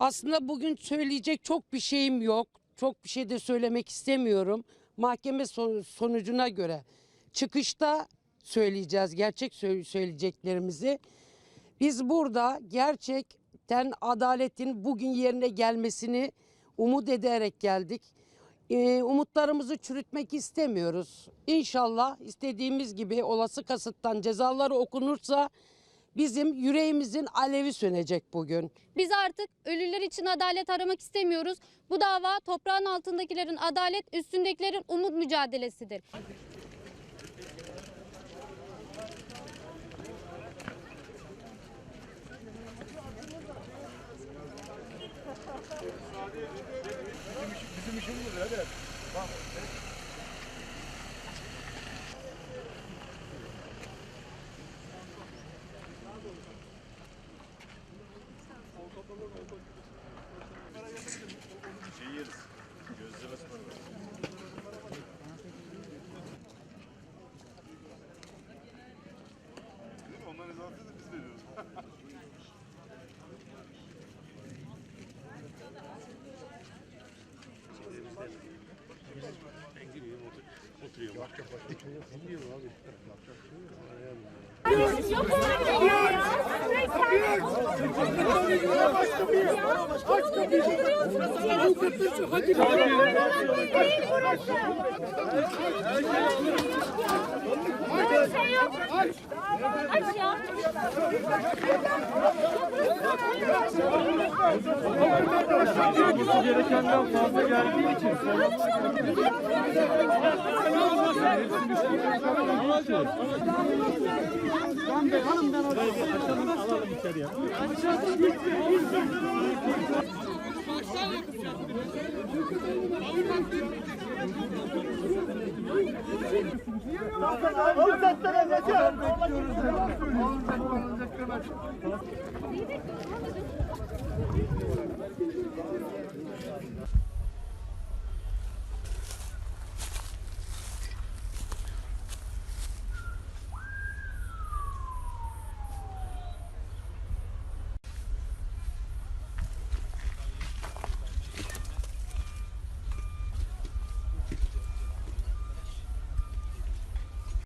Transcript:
Aslında bugün söyleyecek çok bir şeyim yok. Çok bir şey de söylemek istemiyorum. Mahkeme son- sonucuna göre çıkışta söyleyeceğiz gerçek sö- söyleyeceklerimizi. Biz burada gerçekten adaletin bugün yerine gelmesini umut ederek geldik. Ee, umutlarımızı çürütmek istemiyoruz. İnşallah istediğimiz gibi olası kasıttan cezaları okunursa bizim yüreğimizin alevi sönecek bugün. Biz artık ölüler için adalet aramak istemiyoruz. Bu dava toprağın altındakilerin adalet, üstündekilerin umut mücadelesidir. Onların izahatını da biz veriyoruz. Aç Olması gerekenden fazla geldiği için Hanım ben hareketler yapıyor.